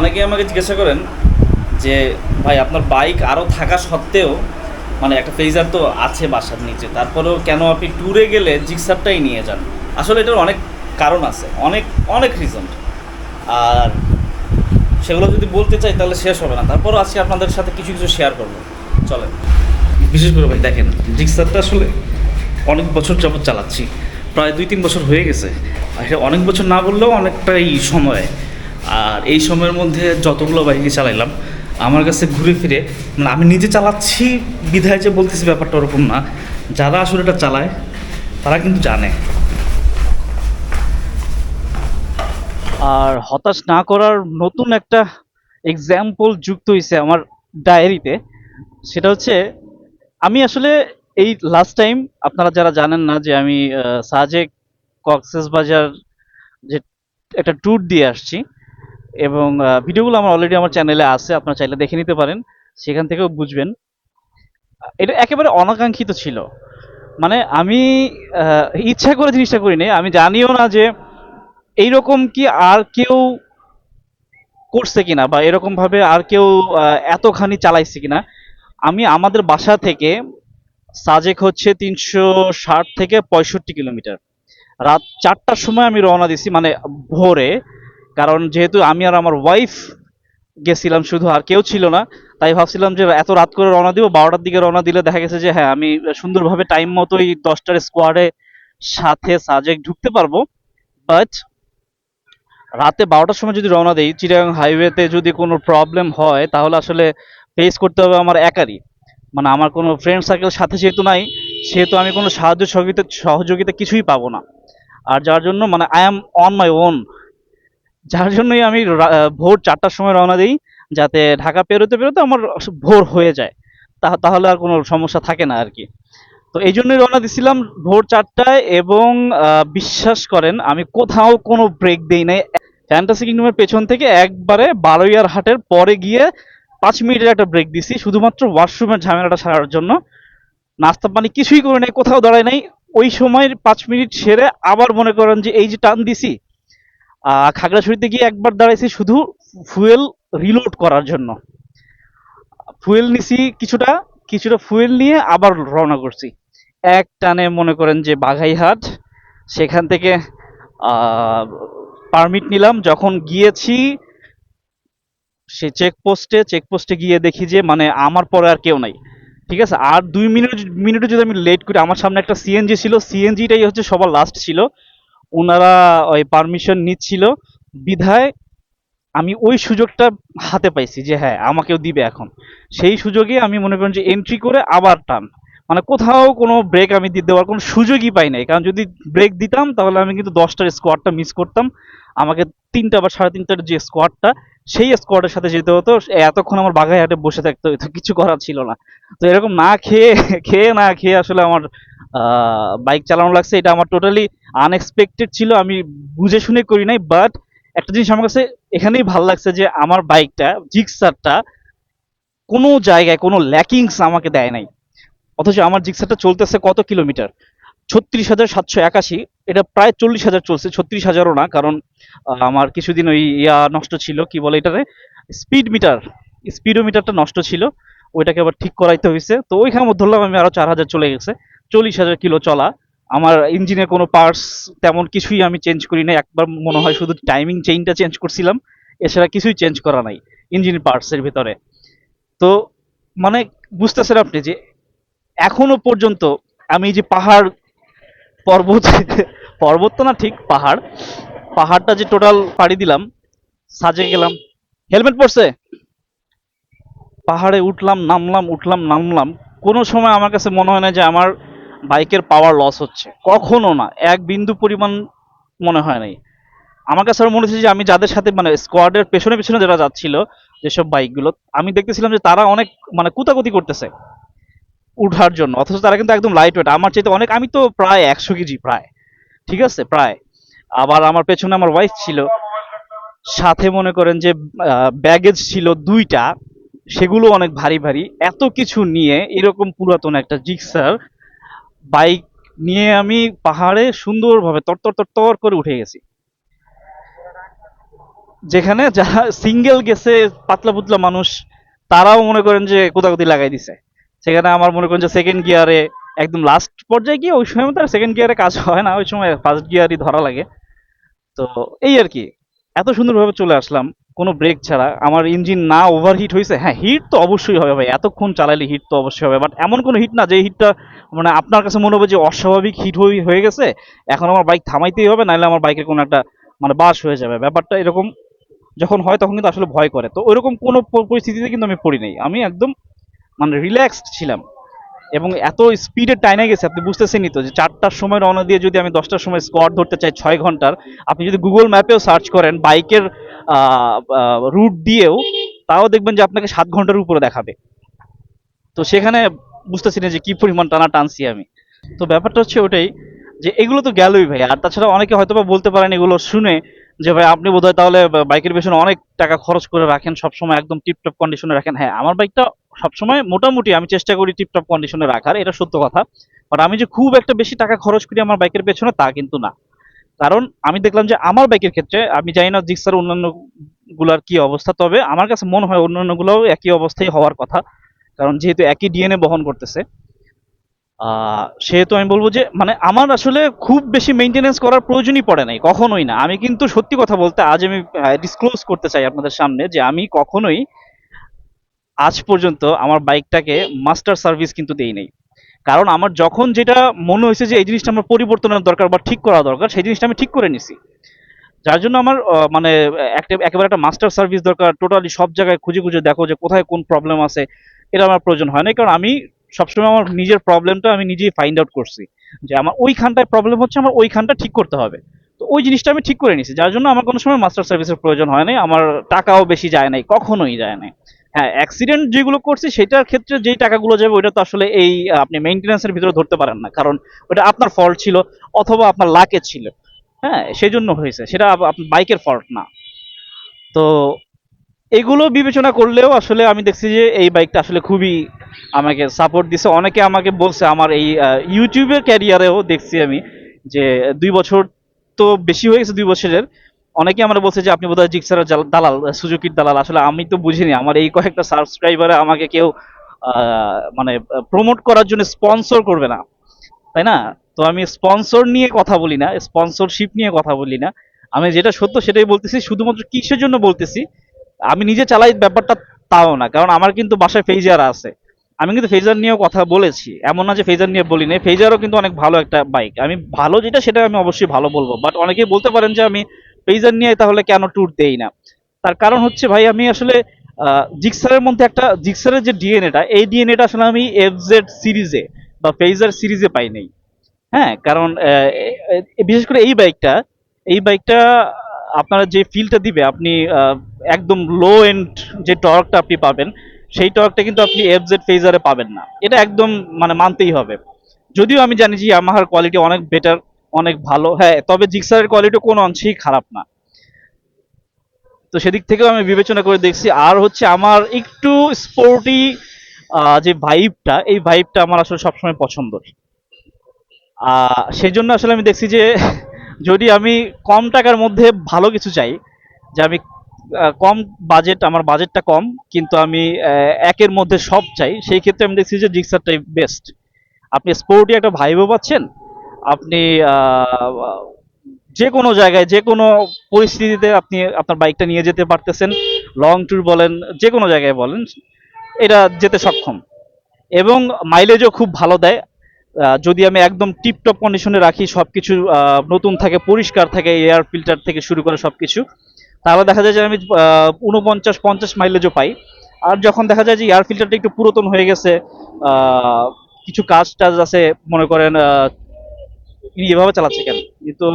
অনেকে আমাকে জিজ্ঞাসা করেন যে, ভাই, আপনার বাইক আরও থাকা সত্ত্বেও মানে একটা ফেজার তো আছে বাসার নিচে, তারপরেও কেন আপনি ট্যুরে গেলে জিক্সারটাই নিয়ে যান? আসলে এটার অনেক কারণ আছে, অনেক অনেক রিজন আর সেগুলো যদি বলতে চাই, তাহলে শেষ হবে না। তারপরও আজকে আপনাদের সাথে কিছু কিছু শেয়ার করব। চলেন। বিশেষ করে ভাই, দেখেন জিক্সারটা আসলে অনেক বছর যাবত চালাচ্ছি। প্রায় দুই তিন বছর হয়ে গেছে। আর অনেক বছর না বললেও অনেকটাই সময়। আর এই সময়ের মধ্যে যতগুলো বাইকে চালাইলাম, আমার কাছে ঘুরে ফিরে মানে আমি নিজে চালাচ্ছি, বিধায় যে বলতেছি ব্যাপারটা ওরকম না। যারা আসলে এটা চালায়, তারা কিন্তু জানে। আর হতাশ না করার নতুন একটা এক্সাম্পল যুক্ত হয়েছে আমার ডায়েরিতে সেটা হচ্ছে, আমি আসলে এই লাস্ট টাইম আপনারা যারা জানেন না যে আমি সাজেক কক্সেস বাজার যে একটা ট্যুর দিয়ে আসছি এবং ভিডিওগুলো আমার অলরেডি আমার চ্যানেলে আছে, আপনারা চাইলে দেখে নিতে পারেন, সেখান থেকেও বুঝবেন। এটা একেবারে অনাকাঙ্ক্ষিত ছিল। মানে আমি ইচ্ছা করে জিনিসটা করিনি, আমি জানিও না যে এইরকম কি আর কেউ করছে কিনা, বা এরকম ভাবে আর কেউ এতখানি চালাইছে কিনা। আমি আমাদের বাসা থেকে সাজেক হচ্ছে তিনশো ষাট থেকে পঁয়ষট্টি কিলোমিটার। রাত চারটার সময় আমি রওনা দিছি মানে ভোরে। কারণ যেহেতু আমি আর আমার ওয়াইফ গেছিলাম শুধু আর কেউ ছিল না, তাই ভাবছিলাম যে এত রাত করে রওনা দিব, বারোটার দিকে রওনা দিলে দেখা গেছে যে হ্যাঁ আমি সুন্দরভাবে টাইম মতোই দশটার স্কোয়াডে সাথে সাজেক ঢুকতে পারব। বাট রাতে বারোটার সময় যদি রওনা দেই, চিটাগাং হাইওয়েতে যদি কোনো প্রবলেম হয়, তাহলে আসলে ফেস করতে হবে আমার একারই। মানে আমার কোনো ফ্রেন্ড সার্কেল সাথে যেহেতু নাই, সেহেতু আমি কোনো সাহায্য সহযোগিতা সহযোগিতা কিছুই পাবো না। আর যার জন্য মানে I am on my own যার জন্যই আমি ভোর চারটার সময় রওনা দিই, যাতে ঢাকা পেরোতে পেরোতে আমার ভোর হয়ে যায়। তা- তাহলে আর কোনো সমস্যা থাকে না আর কি তো এই জন্যই রওনা দিছিলাম ভোর চারটায় এবং বিশ্বাস করেন আমি কোথাও কোনো ব্রেক দেই নাই। ফ্যান্টাসি কিংডমের পেছন থেকে একবারে বারোয়ার হাটের পরে গিয়ে পাঁচ মিনিটের একটা ব্রেক দিছি, শুধুমাত্র ওয়াশরুমের ঝামেলাটা সারার জন্য। নাস্তা পানি কিছুই করে নাই, কোথাও দাঁড়ায় নাই। ওই সময় পাঁচ মিনিট সেরে আবার মনে করেন যে এই যে টান দিছি খাগড়াছড়িতে গিয়ে একবার দাঁড়াইছি শুধু ফুয়েল রিলোড করার জন্য। ফুয়েল নিছি কিছুটা কিছুটা ফুয়েল নিয়ে আবার রওনা করছি। এক টানে মনে করেন যে বাঘাইহাট, সেখান থেকে পারমিট নিলাম। যখন গিয়েছি, সে চেকপোস্টে চেকপোস্টে গিয়ে দেখি যে মানে আমার পরে আর কেউ নাই। ঠিক আছে? আর দুই মিনিট, মিনিটে যদি আমি লেট করি, আমার সামনে একটা সিএনজি ছিল। সিএনজিটাই হচ্ছে সবার লাস্ট ছিল। ওনারা, ওই পারমিশন নিচ্ছিল। বিধায় আমি ওই সুযোগটা হাতে পাইছি যে হ্যাঁ আমাকেও দিবে এখন। সেই সুযোগে আমি মনে করেন যে এন্ট্রি করে আবার টান। মানে কোথাও কোনো ব্রেক আমি দিতে দেওয়ার কোনো সুযোগই পাই নাই। কারণ যদি ব্রেক দিতাম, তাহলে আমি কিন্তু দশটার স্কোয়াডটা মিস করতাম। আমাকে তিনটা বা সাড়ে তিনটার যে স্কোয়াডটা সেই স্কোয়াডের সাথে যেতে হতো। এতক্ষণ আমার বাঘায় হাটে বসে থাকতে হতো কিছু করার ছিল না। তো এরকম না খেয়ে খেয়ে না খেয়ে আসলে আমার বাইক চালানো লাগছে, এটা আমার টোটালি আনএক্সপেক্টেড ছিল, আমি বুঝে শুনে করি নাই বাট একটা জিনিস আমার কাছে এখানেই ভালো লাগছে যে আমার বাইকটা জিক্সারটা কোনো জায়গায় কোনো ল্যাকিংস আমাকে দেয় নাই। অথচ আমার জিক্সারটা চলতেছে কত কিলোমিটার? ছত্রিশ হাজার সাতশো একাশি, এটা প্রায় চল্লিশ হাজার চলছে, ছত্রিশ হাজারও না, কারণ আমার কিছুদিন ওই ইয়া নষ্ট ছিল, কি বলে এটারে? স্পিড মিটার স্পিডোমিটারটা নষ্ট ছিল, ওইটাকে আবার ঠিক করাইতে হয়েছে তো ওইখানে ধরলাম আমি আরও চার হাজার চলে গেছে। চল্লিশ হাজার কিলো চলা। আমার ইঞ্জিনের কোনো পার্টস তেমন কিছুই আমি চেঞ্জ করি না একবার মনে হয় শুধু টাইমিং চেইনটা চেঞ্জ করছিলাম, এছাড়া কিছুই চেঞ্জ করা নাই ইঞ্জিন পার্টসের ভিতরে। তো মানে বুঝতেছেন আপনি যে এখনও পর্যন্ত আমি যে পাহাড় পর্বত পর্বত তো না ঠিক, পাহাড়। পাহাড়টা যে টোটাল পাড়ি দিলাম, সাজে গেলাম। হেলমেট পরছে? পাহাড়ে উঠলাম, নামলাম উঠলাম, নামলাম। কোনো সময় আমার কাছে মনে হয় না যে আমার বাইকের পাওয়ার লস হচ্ছে। কখনো না, এক বিন্দু পরিমাণ মনে হয় নাই। আমার কাছে মনে হচ্ছে যে আমি যাদের সাথে মানে স্কোয়াডের পেছনে পেছনে যারা যাচ্ছিল, যেসব বাইকগুলো, আমি দেখতেছিলাম যে তারা অনেক মানে কুতাকুতি করতেছে উঠার জন্য। অথচ তারা কিন্তু একদম লাইট ওয়েট আমার চাইতে অনেক, আমি তো প্রায় একশো কেজি প্রায়। ঠিক আছে? প্রায়। আবার আমার পেছনে আমার ওয়াইফ ছিল। সাথে মনে করেন যে ব্যাগেজ ছিল দুইটা। সেগুলো অনেক ভারী ভারী। এত কিছু নিয়ে এরকম পুরাতন একটা জিক্সার বাইক নিয়ে আমি পাহাড়ে সুন্দরভাবে তরতর তরতর করে উঠে গেছি। যেখানে যারা সিঙ্গেল গেছে পাতলা পুতলা মানুষ, তারাও মনে করেন যে কোথাকুতি লাগাই দিছে। সেখানে আমার মনে করেন যে সেকেন্ড গিয়ারে একদম লাস্ট পর্যায়ে গিয়ে ওই সময় তো সেকেন্ড গিয়ারে কাজ হয় না, ওই সময় ফার্স্ট গিয়ারই ধরা লাগে। তো এই আর কি, এত সুন্দরভাবে চলে আসলাম। কোনো ব্রেক ছাড়া, আমার ইঞ্জিন না ওভারহিট হয়েছে হ্যাঁ হিট তো অবশ্যই হবে ভাই, এতক্ষণ চালাইলে হিট তো অবশ্যই হবে বাট এমন কোনো হিট না যে হিটটা মানে আপনার কাছে মনে হবে যে অস্বাভাবিক হিট হয়ে গেছে, এখন আমার বাইক থামাইতেই হবে, নাহলে আমার বাইকের কোনো একটা মানে বাস হয়ে যাবে, ব্যাপারটা এরকম যখন হয় তখন কিন্তু আসলে ভয় করে, তো ওইরকম কোনো পরিস্থিতিতে কিন্তু আমি পড়ি নাই, আমি একদম মানে রিল্যাক্সড ছিলাম, এবং এত স্পিডে টাইনে গেছে, আপনি বুঝতেছেনই তো, যে চারটার সময় রওনা দিয়ে যদি আমি দশটার সময় স্কোয়াড ধরতে চাই ছয় ঘণ্টার, আপনি যদি গুগল ম্যাপেও সার্চ করেন বাইকের রুট দিয়েও তাও দেখবেন যে আপনাকে সাত ঘণ্টার উপরে দেখাবে। তো সেখানে বুঝতেছি না যে কি পরিমাণ টানা টানছি আমি। তো ব্যাপারটা হচ্ছে ওটাই যে এগুলো তো গেলই ভাই। আর তাছাড়া অনেকে হয়তো বা বলতে পারেন এগুলো শুনে যে ভাই আপনি বোধহয় তাহলে বাইকের পেছনে অনেক টাকা খরচ করে রাখেন, সবসময় একদম টিপটপ কন্ডিশনে রাখেন। হ্যাঁ আমার বাইকটা সবসময় মোটামুটি আমি চেষ্টা করি টিপটপ কন্ডিশনে রাখার, এটা সত্য কথা। বাট আমি যে খুব একটা বেশি টাকা খরচ করি আমার বাইকের পেছনে তা কিন্তু না। কারণ আমি দেখলাম যে আমার বাইকের ক্ষেত্রে, আমি জানি না জিক্সার অন্যান্যগুলার কি অবস্থা, তবে আমার কাছে মনে হয় অন্যান্য গুলোও একই অবস্থায় হওয়ার কথা, কারণ যেহেতু একই ডিএনএ বহন করতেছে সেহেতু আমি বলব যে মানে আমার আসলে খুব বেশি মেনটেনেন্স করার প্রয়োজনই পড়ে নাই, কখনোই না। আমি কিন্তু সত্যি কথা বলতে আজ আমি ডিসক্লোজ করতে চাই আপনাদের সামনে যে আমি কখনোই আজ পর্যন্ত আমার বাইকটাকে মাস্টার সার্ভিস কিন্তু দেই নাই। কারণ আমার যখন যেটা মনে হয়েছে যে এই জিনিসটা আমার পরিবর্তনের দরকার বা ঠিক করা দরকার, সেই জিনিসটা আমি ঠিক করে নিছি। যার জন্য আমার মানে একেবারে একটা মাস্টার সার্ভিস দরকার টোটালি সব জায়গায় খুঁজে খুঁজে দেখো যে কোথায় কোন প্রবলেম আছে, এটা আমার প্রয়োজন হয় না কারণ আমি সবসময় আমার নিজের প্রবলেমটা আমি নিজেই ফাইন্ড আউট করছি যে আমার ওইখানটায় প্রবলেম হচ্ছে, আমার ওইখানটা ঠিক করতে হবে। তো ওই জিনিসটা আমি ঠিক করে নিছি। যার জন্য আমার কোনো সময় মাস্টার সার্ভিসের প্রয়োজন হয় নাই, আমার টাকাও বেশি যায় নাই, কখনোই যায় নাই। হ্যাঁ অ্যাক্সিডেন্ট যেগুলো করছি সেটার ক্ষেত্রে যেই টাকাগুলো যাবে, ওইটা তো আসলে এই আপনি মেইনটেন্যান্সের ভিতরে ধরতে পারেন না। কারণ ওটা আপনার ফল্ট ছিল অথবা আপনার লাকে ছিল। হ্যাঁ সেই জন্য হয়েছে। সেটা আপনার বাইকের ফল্ট না। তো এগুলো বিবেচনা করলেও আসলে আমি দেখছি যে এই বাইকটা আসলে খুবই আমাকে সাপোর্ট দিছে। অনেকে আমাকে বলছে, আমার এই ইউটিউবের ক্যারিয়ারেও দেখছি আমি যে দুই বছর তো বেশি হয়ে গেছে, দুই বছরের। অনেকে আমরা বলছে যে, আপনি বোধহয় জিক্সারের দালাল সুজুকির দালাল। আসলে আমি তো বুঝিনি। আমার এই কয়েকটা সাবস্ক্রাইবারে আমাকে কেউ মানে প্রমোট করার জন্য স্পন্সর করবে না। তাই না? তো আমি স্পন্সর নিয়ে কথা বলি না স্পন্সরশিপ নিয়ে কথা বলি না। আমি যেটা সত্য সেটাই বলতেছি, শুধুমাত্র কিসের জন্য বলতেছি, আমি নিজে চালাই ব্যাপারটা তাও না, কারণ আমার কিন্তু বাসায় ফেজার আছে। আমি কিন্তু ফেজার নিয়েও কথা বলেছি। এমন না যে ফেজার নিয়ে বলি না ফেজারও কিন্তু অনেক ভালো একটা বাইক আমি ভালো যেটা সেটা আমি অবশ্যই ভালো বলব। বাট অনেকেই বলতে পারেন যে, আমি ফেজার নিয়ে তাহলে কেন ট্যুর দেই না? তার কারণ হচ্ছে ভাই, আমি আসলে জিক্সারের মধ্যে একটা জিক্সারের যে ডিএনএটা এই ডিএনএটা আসলে আমি এফজেড সিরিজে বা ফেজার সিরিজে পাই নাই। হ্যাঁ কারণ বিশেষ করে এই বাইকটা এই বাইকটা আপনারা যে ফিলটা দিবে, আপনি একদম লো এন্ড যে টর্কটা আপনি পাবেন, সেই টর্কটা কিন্তু আপনি এফজেড ফেজারে পাবেন না। এটা একদম মানে মানতেই হবে। যদিও আমি জানি যে ইয়ামাহার কোয়ালিটি অনেক বেটার অনেক ভালো। হ্যাঁ তবে জিক্সারের কোয়ালিটি কোনো অংশেই খারাপ না। তো সেদিক থেকেও আমি বিবেচনা করে দেখছি। আর হচ্ছে আমার একটু স্পোর্টি যে ভাইবটা এই ভাইবটা আমার আসলে সবসময় পছন্দের সেই জন্য আসলে আমি দেখছি যে, যদি আমি কম টাকার মধ্যে ভালো কিছু চাই, যে আমি কম বাজেট আমার বাজেটটা কম, কিন্তু আমি একের মধ্যে সব চাই, সেই ক্ষেত্রে আমি দেখছি যে জিক্সারটাই বেস্ট আপনি স্পোর্টি একটা ভাইবও পাচ্ছেন আপনি যে কোনো জায়গায় যে কোনো পরিস্থিতিতে আপনি আপনার বাইকটা নিয়ে যেতে পারতেছেন লং ট্যুর বলেন যে কোনো জায়গায় বলেন এটা যেতে সক্ষম। এবং মাইলেজও খুব ভালো দেয়। যদি আমি একদম টিপটপ কন্ডিশনে রাখি সবকিছু আহ, নতুন থাকে পরিষ্কার থাকে এয়ার ফিল্টার থেকে শুরু করে সব কিছু তাহলে দেখা যায় যে আমি উনপঞ্চাশ পঞ্চাশ মাইলেজও পাই। আর যখন দেখা যায় যে এয়ার ফিল্টারটা একটু পুরাতন হয়ে গেছে কিছু কাজ টাজ আছে মনে করেন ইনি এভাবে চালাচ্ছে কেন? কিন্তু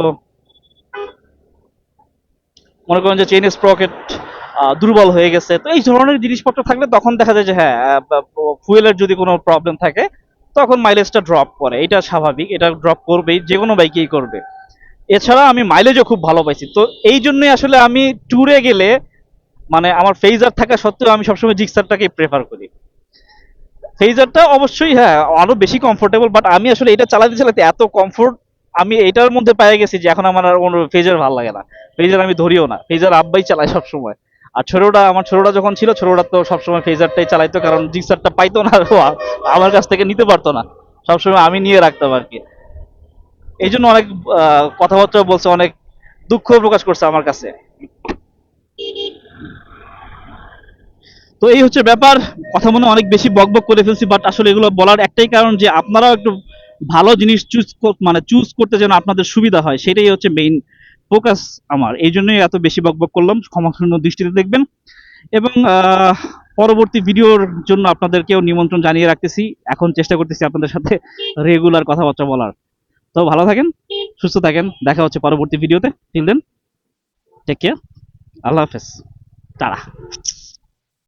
মনে করেন যে চেইন স্প্রকেট দুর্বল হয়ে গেছে। তো এই ধরনের জিনিসপত্র থাকলে তখন দেখা যায় যে হ্যাঁ ফুয়েলের যদি কোনো প্রবলেম থাকে, তখন মাইলেজটা ড্রপ করে। এটা স্বাভাবিক, এটা ড্রপ করবেই, যে কোনো বাইকেই করবে। এছাড়া আমি মাইলেজও খুব ভালো পাইছি। তো এই জন্যই আসলে আমি ট্যুরে গেলে মানে আমার ফেজার থাকা সত্ত্বেও আমি সবসময় জিক্সারটাকে প্রেফার করি। ফেজারটা অবশ্যই হ্যাঁ আরও বেশি কমফোর্টেবল বাট আমি আসলে এটা চালাতে চালাতে এত কমফোর্ট আমি এটার মধ্যে পেয়ে গেছি যে এখন আমার কোনো ফেজার ভালো লাগে না। ফেজার আমি ধরিও না। ফেজার আব্বাই চালায় সব সময় আর ছোটটা, আমার ছোটটা যখন ছিল, ছোটটা তো সবসময় ফেজারটাই চালাইতো, কারণ জিক্সারটা পাইতো না আমার কাছ থেকে নিতে পারতো না। সবসময় আমি নিয়ে রাখতাম আর কি। এই জন্য অনেক কথাবার্তা বলছে, অনেক দুঃখ প্রকাশ করছে আমার কাছে। তো এই হচ্ছে ব্যাপার। কথা মনে অনেক বেশি বকবক করে ফেলছি বাট আসলে এগুলো বলার একটাই কারণ যে আপনারাও একটু ভালো জিনিস চুজ মানে চুজ করতে যেন আপনাদের সুবিধা হয়, সেটাই হচ্ছে মেইন ফোকাস আমার। এই জন্যই এত বেশি বকবক করলাম, ক্ষমাশূন্য দৃষ্টিতে দেখবেন। এবং পরবর্তী ভিডিওর জন্য আপনাদেরকেও নিমন্ত্রণ জানিয়ে রাখতেছি। এখন চেষ্টা করতেছি আপনাদের সাথে রেগুলার কথাবার্তা বলার। তো ভালো থাকেন, সুস্থ থাকেন, দেখা হচ্ছে পরবর্তী ভিডিওতে। টিল দেন টেক কেয়ার আল্লাহ হাফেজ। তারা